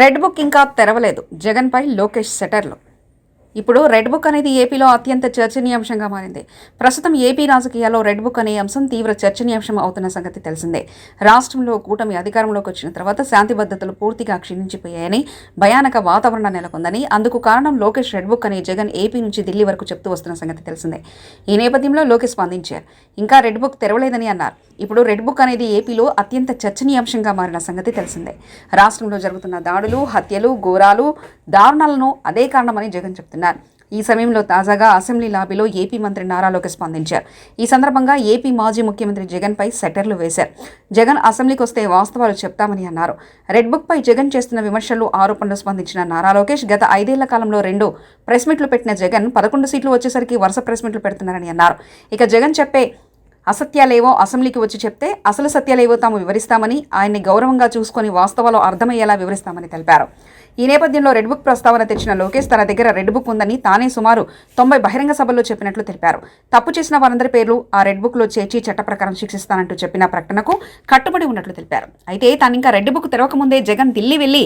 Red book ఇంకా తెరవలేదు. జగన్పై లోకేష్ సెటర్లు. ఇప్పుడు రెడ్ బుక్ అనేది ఏపీలో అత్యంత చర్చనీయాంశంగా మారింది. ప్రస్తుతం ఏపీ రాజకీయాల్లో రెడ్ బుక్ అనే అంశం తీవ్ర చర్చనీయాంశం అవుతున్న సంగతి తెలిసిందే. రాష్ట్రంలో కూటమి అధికారంలోకి వచ్చిన తర్వాత శాంతి భద్రతలు పూర్తిగా క్షీణించిపోయాయని భయానక వాతావరణం నెలకొందని అందుకు కారణం లోకేష్ రెడ్ బుక్ అనే జగన్ ఏపీ నుంచి ఢిల్లీ వరకు చెప్తూ వస్తున్న సంగతి తెలిసిందే. ఈ నేపథ్యంలో లోకేష్ స్పందించారు. ఇంకా రెడ్ బుక్ తెరవలేదని అన్నారు. ఇప్పుడు రెడ్ బుక్ అనేది ఏపీలో అత్యంత చర్చనీయాంశంగా మారిన సంగతి తెలిసిందే. రాష్ట్రంలో జరుగుతున్న దాడులు హత్యలు ఘోరాలు దారుణాలను అదే కారణమని జగన్ చెప్తున్నారు. ఈ సమయంలో తాజాగా అసెంబ్లీ లాబీలో ఏపీ మంత్రి నారా లోకేష్ స్పందించారు. ఈ సందర్భంగా ఏపీ మాజీ ముఖ్యమంత్రి జగన్పై సెటర్లు వేశారు. జగన్ అసెంబ్లీకి వస్తే వాస్తవాలు చెప్తామని అన్నారు. రెడ్ బుక్ పై జగన్ చేస్తున్న విమర్శలు ఆరోపణలు స్పందించిన నారా లోకేష్ గత ఐదేళ్ళ కాలంలో రెండు ప్రెస్ మీట్లు పెట్టిన జగన్ పదకొండు సీట్లు వచ్చేసరికి వరుస ప్రెస్ మీట్లు పెడుతున్నారని అన్నారు. ఇక జగన్ చెప్పే అసత్యాలేవో అసెంబ్లీకి వచ్చి చెప్తే అసలు సత్యాలేవో తాము వివరిస్తామని ఆయన్ని గౌరవంగా చూసుకొని వాస్తవాలు అర్థమయ్యేలా వివరిస్తామని తెలిపారు. ఈ నేపథ్యంలో రెడ్ బుక్ ప్రస్తావన తెచ్చిన లోకేష్ తన దగ్గర రెడ్ బుక్ ఉందని తానే సుమారు తొంభై బహిరంగ సభల్లో చెప్పినట్లు తెలిపారు. తప్పు చేసిన వారందరి పేర్లు ఆ రెడ్ బుక్లో చేర్చి చట్ట ప్రకారం శిక్షిస్తానంటూ చెప్పిన ప్రకటనకు కట్టుబడి ఉన్నట్లు తెలిపారు. అయితే తాను ఇంకా రెడ్ బుక్ తెరవకముందే జగన్ ఢిల్లీ వెళ్ళి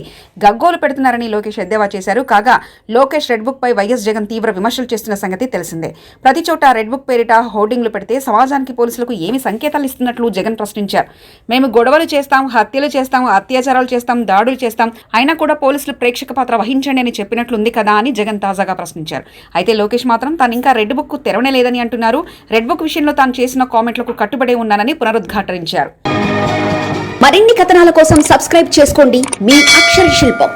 గగ్గోలు పెడుతున్నారని లోకేష్ ఎద్దేవా చేశారు. కాగా లోకేష్ రెడ్ బుక్ పై వైఎస్ జగన్ తీవ్ర విమర్శలు చేస్తున్న సంగతి తెలిసిందే. ప్రతి చోట రెడ్ బుక్ పేరిట హోర్డింగ్లు పెడితే సమాజానికి పోలీసులకు ఏమి సంకేతాలు ఇస్తున్నట్లు జగన్ ప్రశ్నించారు. మేము గొడవలు చేస్తాం హత్యలు చేస్తాం అత్యాచారాలు చేస్తాం దాడులు చేస్తాం. అయినా కూడా పోలీసులు ప్రేక్షక పాత్ర వహించండి అని చెప్పినట్లుంది కదా అని జగన్ తాజాగా ప్రశ్నించారు. అయితే లోకేష్ మాత్రం తాను ఇంకా రెడ్ బుక్ తెరవనే లేదని అంటున్నారు. రెడ్ బుక్ విషయంలో తాను చేసిన కామెంట్లకు కట్టుబడి ఉన్నానని పునరుద్ఘాటించారు మరిన్ని కథనాల కోసం సబ్స్క్రైబ్ చేసుకోండి. మీ అక్షర శిల్పం.